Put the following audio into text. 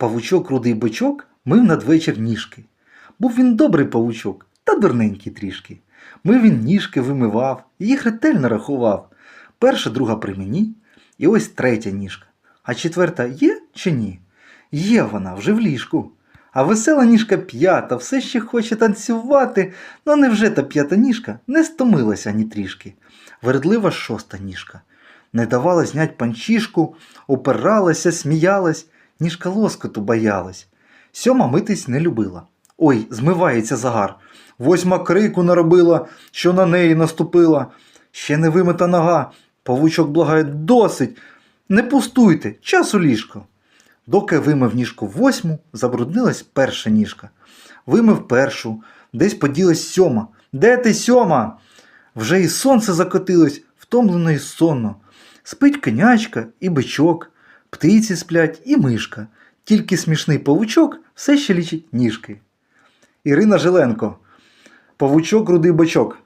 Павучок рудий бочок мив надвечір ніжки. Був він добрий павучок, та дурненький трішки. Мив він ніжки вимивав, їх ретельно рахував. Перша, друга при мені, і ось третя ніжка. А четверта є чи ні? Є вона вже в ліжку. А весела ніжка п'ята все ще хоче танцювати, ну невже та п'ята ніжка не стомилася ні трішки. Вередлива шоста ніжка. Не давала знять панчішку, опиралася, сміялась, ніжка лоскоту боялась. Сьома митись не любила. Ой, змивається загар. Восьма крику наробила, що на неї наступила. Ще не вимита нога. Павучок благає досить. Не пустуйте, час у ліжко. Доки вимив ніжку восьму, забруднилась перша ніжка. Вимив першу, десь поділась сьома. Де ти сьома? Вже і сонце закотилось, втомлено і сонно. Спить конячка і бичок, птиці сплять і мишка. Тільки смішний павучок все ще лічить ніжки. Ірина Жиленко. Павучок рудий бочок.